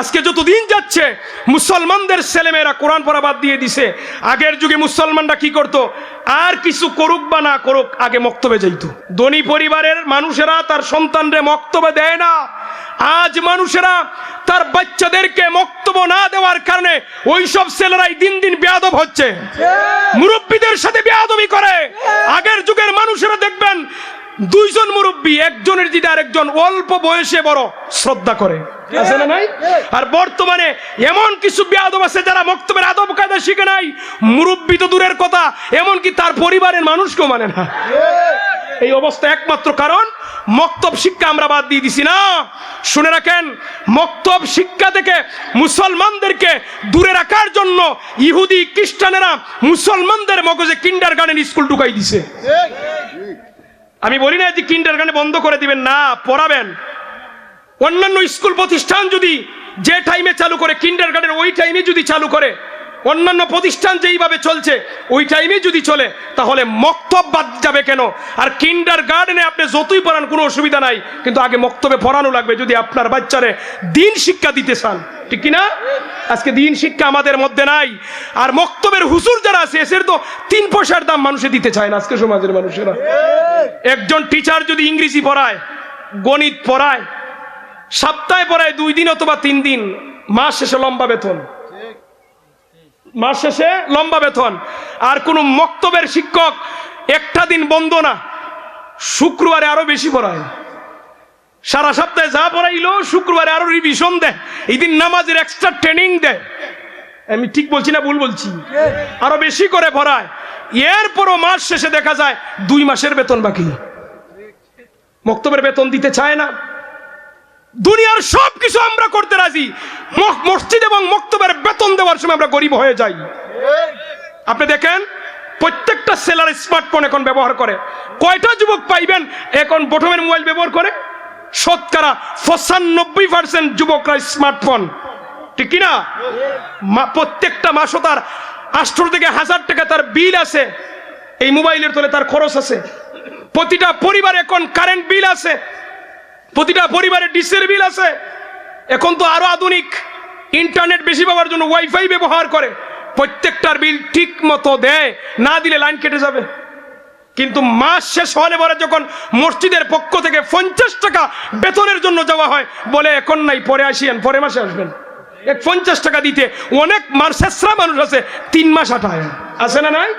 আজকে যত দিন যাচ্ছে, মুসলমানদের ছেলেমেয়েরা কোরআন পড়া বাদ দিয়ে দিছে। আগের যুগে মুসলমানরা কি করত? আর কিছু করুক বা না করুক, আগে মক্তবে যাইত। ধনী পরিবারের মানুষেরা তার সন্তানরে মক্তবে দেয় না। আজ মানুষেরা তার বাচ্চাদেরকে মক্তব্য না দেওয়ার কারণে ওই সব ছেলেরাই দিন দিন বেয়াদব হচ্ছে। মুরব্বীদের সাথে বেয়াদবি করে আগের যুগের মানুষেরা দেখবেন দুইজন মুরব্বী একজনের দিদি আরেকজন অল্প বয়সে বড়, শ্রদ্ধা করে। আর বর্তমানে এমন কিছু বেয়াদব আছে যারা মক্তবের আদব কায়দা শিখে নাই। মুরব্বী তো দূরের কথা, এমনকি তার পরিবারের মানুষকেও মানে না। এই অবস্থা একমাত্র কারণ, মক্তব শিক্ষা আমরা বাদ দিয়ে দিছি না। শুনে রাখেন, মক্তব শিক্ষা থেকে মুসলমানদেরকে দূরে রাখার জন্য ইহুদি, খ্রিস্টানেরা মুসলমানদের মগজে কিন্ডার গার্ডেন স্কুল ঢুকাই দিছে। আমি বলি না যে কিন্ডার গানে বন্ধ করে দিবেন, না, পড়াবেন। অন্যান্য স্কুল প্রতিষ্ঠান যদি যে টাইমে চালু করে কিন্ডার গার্ডেন ওই টাইমে যদি চালু করে অন্যান্য প্রতিষ্ঠান যেইভাবে চলছে, ওই টাইমে যদি চলে, তাহলে মক্তব বাদ যাবে কেন? আর কিন্ডার গার্ডেনে আপনি যতই পড়ান, কোনো অসুবিধা নাই, কিন্তু আগে মক্তবে পড়ানো লাগবে যদি আপনার বাচ্চারে দিন শিক্ষা দিতে চান। ঠিক কিনা? আজকে দিন শিক্ষা আমাদের মধ্যে নাই। আর মক্তবের হুসুর যারা আছে, এসের তো তিন পয়সার দাম মানুষে দিতে চায় না আজকে সমাজের মানুষেরা। একজন টিচার যদি ইংরেজি পড়ায়, গণিত পড়ায়, সপ্তাহে পড়ায় দুই দিন অথবা তিন দিন, মাস শেষে লম্বা বেতন। মাস শেষে লম্বা বেতন। আর কোনো মক্তবের শিক্ষক একটা দিন বন্ধ না, শুক্রবারে আরও বেশি পড়ায়। সারা সপ্তাহে যা পড়াইলো, শুক্রবারে আরও রিভিশন দেয়। এই দিন নামাজের এক্সট্রা ট্রেনিং দেয়। আমি ঠিক বলছি না ভুল বলছি? আরও বেশি করে পড়ায়। এরপরও মাস শেষে দেখা যায় দুই মাসের বেতন বাকি। মক্তবের বেতন দিতে চায় না। দুনিয়ার সব কিছু আমরা করতে রাজি। মসজিদ এবং মক্তবের বেতন দেওয়ার সময় আমরা গরিব হয়ে যাই। আপনি দেখেন, প্রত্যেকটা সেলার স্মার্টফোন এখন ব্যবহার করে। কয়টা যুবক পাইবেন? এখন বটমের মোবাইল ব্যবহার করে। শতকরা পঁচানব্বই পার্সেন্ট যুবকরা স্মার্টফোন ঠিক কিনা? প্রত্যেকটা মাসও তার আষ্টশো থেকে হাজার টাকা তার বিল আছে। এই মোবাইলের তলে তার খরচ আছে। প্রতিটা পরিবার এখন কারেন্ট বিল আছে। প্রতিটা পরিবারে ডিসের বিল আছে। এখন তো আরও আধুনিক। ইন্টারনেট বেশি পাওয়ার জন্য ওয়াইফাই ব্যবহার করে। প্রত্যেকটার বিল ঠিক মতো দেয়। না দিলে লাইন কেটে যাবে। কিন্তু মাস শেষ হলে পরে যখন মসজিদের পক্ষ থেকে পঞ্চাশ টাকা বেতনের জন্য যাওয়া হয়, বলে এখন নাই, পরে আসিয়েন পরে মাসে আসবেন। এক পঞ্চাশ টাকা দিতে অনেক মার মানুষ আছে, তিন মাস আটায় আছে না নাই?